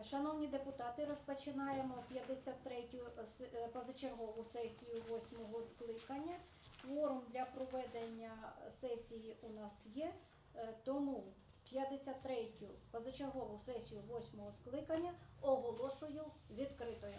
Е, Шановні депутати, розпочинаємо 53-ю е, позачергову сесію 8-го скликання. Форум для проведення сесії у нас є, е, тому 53-ю позачергову сесію 8-го скликання оголошую відкритою.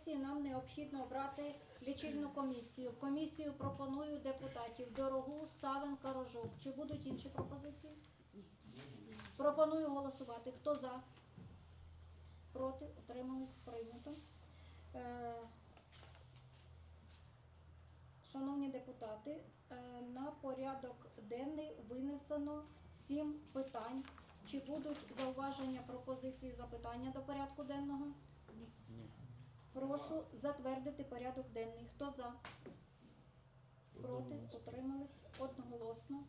Сесії нам необхідно обрати лічильну комісію. В комісію пропоную депутатів Дорогу, Савенка, Рожок. Чи будуть інші пропозиції? Пропоную голосувати. Хто за? Проти? Утримались? Прийнято. Е, Шановні депутати, е, на порядок денний винесено сім питань. Чи будуть зауваження, пропозиції, запитання до порядку денного? Ні. Прошу затвердити порядок денний. Хто за? Проти? Утримались? Одноголосно.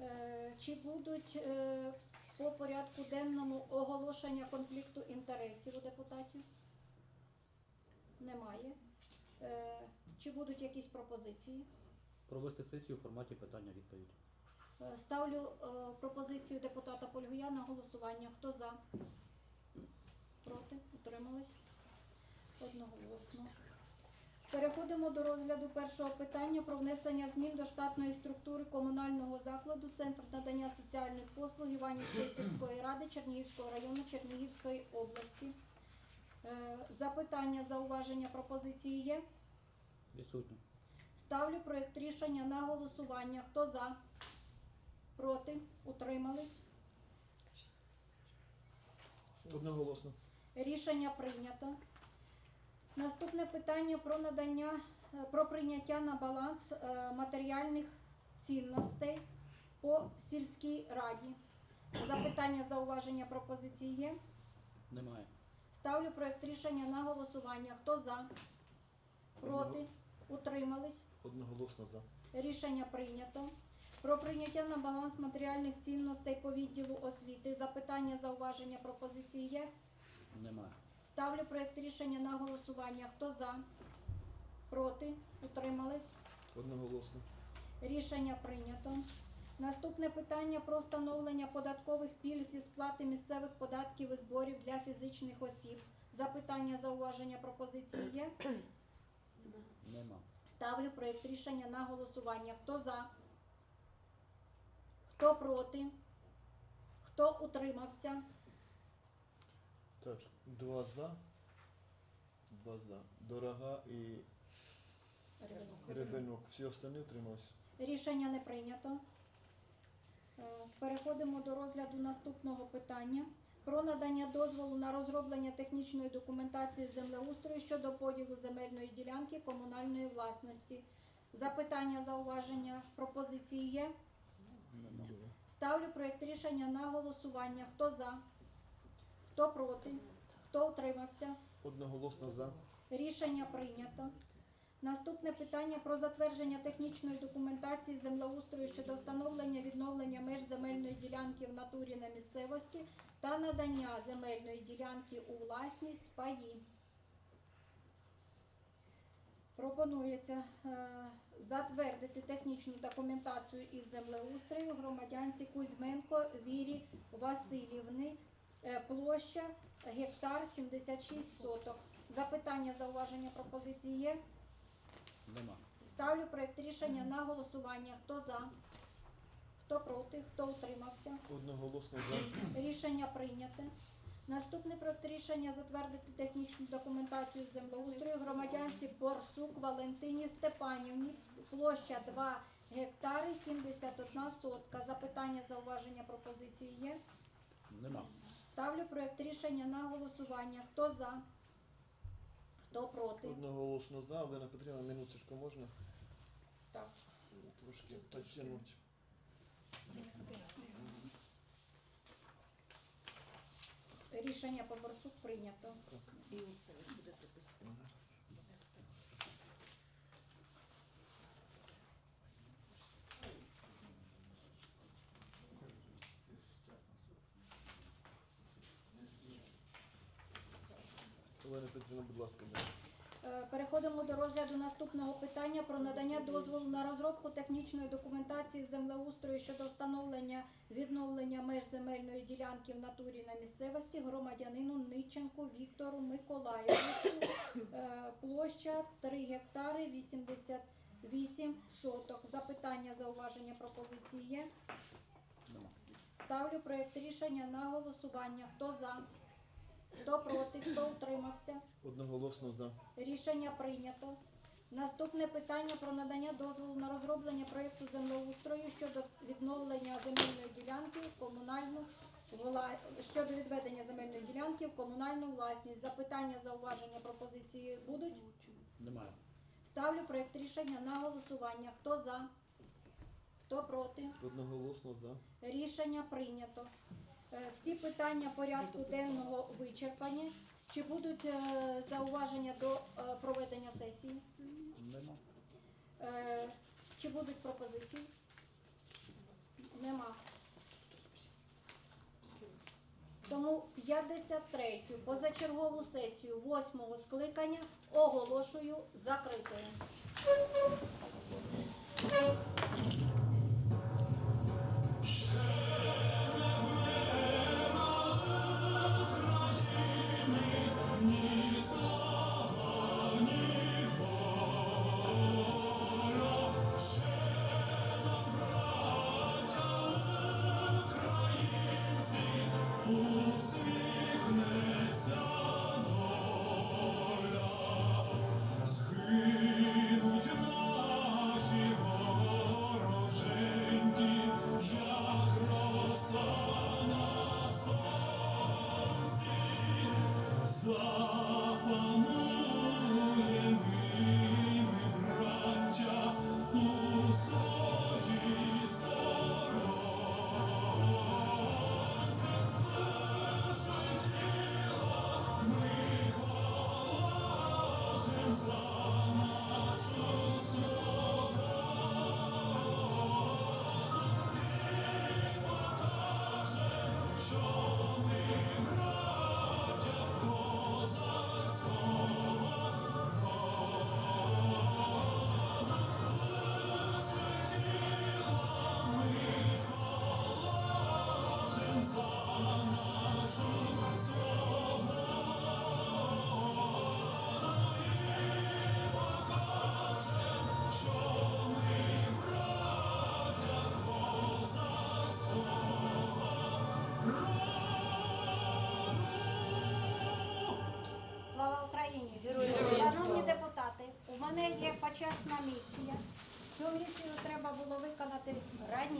Е, Чи будуть е, по порядку денному оголошення конфлікту інтересів у депутатів? Немає. Е, Чи будуть якісь пропозиції? Провести сесію в форматі питання-відповідь. Е, Ставлю пропозицію депутата Польгуя на голосування. Хто за? Проти? Утримались? Одноголосно. Переходимо до розгляду першого питання про внесення змін до штатної структури комунального закладу Центр надання соціальних послуг Іванівської сільської ради Чернігівського району Чернігівської області. Е, Запитання, зауваження, пропозиції є? Відсутні. Ставлю проєкт рішення на голосування. Хто за? Проти? Утримались? Одноголосно. Рішення прийнято. Наступне питання про надання, е, про прийняття на баланс е, матеріальних цінностей по сільській раді. Запитання, зауваження, пропозиції є? Немає. Ставлю проєкт рішення на голосування. Хто за? Проти? Утримались? Одноголосно за. Рішення прийнято. Про прийняття на баланс матеріальних цінностей по відділу освіти. Запитання, зауваження, пропозиції є? Немає. Ставлю проєкт рішення на голосування. Хто за? Проти? Утримались? Одноголосно. Рішення прийнято. Наступне питання про встановлення податкових пільг зі сплати місцевих податків і зборів для фізичних осіб. Запитання, зауваження, пропозиції є? Нема. Ставлю проєкт рішення на голосування. Хто за? Хто проти? Хто утримався? Так, два за. Два за. Дорога і Ребенок. Всі останні утрималися. Рішення не прийнято. Е, Переходимо до розгляду наступного питання. Про надання дозволу на розроблення технічної документації землеустрою щодо поділу земельної ділянки комунальної власності. Запитання, зауваження, пропозиції є? Ставлю проєкт рішення на голосування. Хто за? Хто проти? Хто утримався? Одноголосно за. Рішення прийнято. Наступне питання про затвердження технічної документації землеустрою щодо встановлення відновлення меж земельної ділянки в натурі на місцевості та надання земельної ділянки у власність паї. Пропонується е, затвердити технічну документацію із землеустрою громадянці Кузьменко Вірі Васильівни. Е, Площа гектар 76 соток. Запитання, зауваження, пропозиції є? Нема. Ставлю проєкт рішення на голосування. Хто за? Хто проти? Хто утримався? Одноголосно за. Рішення прийняте. Наступне проект рішення затвердити технічну документацію землеустрою громадянці Борсук Валентині Степанівні. Площа 2 гектари 71 сотка. Запитання, зауваження, пропозиції є? Нема. Ставлю проект рішення на голосування. Хто за? Хто проти? Одноголосно за. Олена Петрівна, минуточку можна? Так. Трошки підтягнути. Рішення по Борсук прийнято. І оце ви будете писати. Зараз. Олена Петрівна, будь ласка. Е, Переходимо до розгляду наступного питання про надання дозволу на розробку технічної документації землеустрою щодо встановлення відновлення меж земельної ділянки в натурі на місцевості громадянину Ниченку Віктору Миколаєвичу. Е, Площа 3 гектари 88 соток. Запитання, зауваження, пропозиції є. Ставлю проєкт рішення на голосування. Хто за? Хто проти? Хто утримався? Одноголосно за. Рішення прийнято. Наступне питання про надання дозволу на розроблення проєкту землеустрою щодо відновлення земельної ділянки в комунальну щодо відведення земельної ділянки в комунальну власність. Запитання, зауваження, пропозиції будуть? Немає. Ставлю проєкт рішення на голосування. Хто за? Хто проти? Одноголосно за. Рішення прийнято. Е, Всі питання порядку денного вичерпані. Чи будуть е, зауваження до е, проведення сесії? Нема. Е, Чи будуть пропозиції? Нема. Тому 53-ю позачергову сесію 8-го скликання оголошую закритою.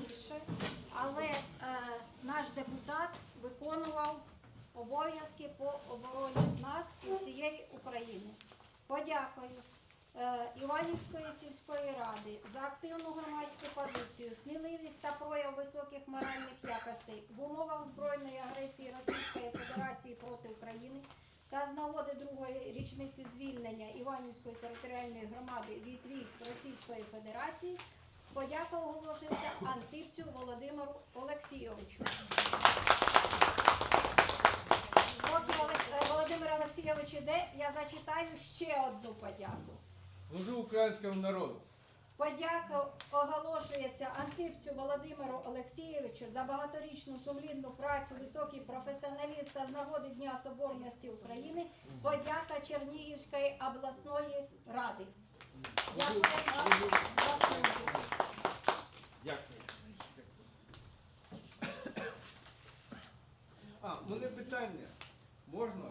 Раніше, але е, наш депутат виконував обов'язки по обороні нас і всієї України. Подякую е, Іванівської сільської ради за активну громадську позицію, сміливість та прояв високих моральних якостей в умовах збройної агресії Російської Федерації проти України та з нагоди другої річниці звільнення Іванівської територіальної громади від військ Російської Федерації подяка оголошується Антипцю Володимиру Олексійовичу. Олег- е, Володимир Олексійович іде, я зачитаю ще одну подяку. Служу українському народу. Подяка оголошується Антипцю Володимиру Олексійовичу за багаторічну сумлінну працю, високий професіоналіст та з нагоди Дня Соборності України. Подяка Чернігівської обласної ради. Дякую. Дякую. А, мене питання. Можна?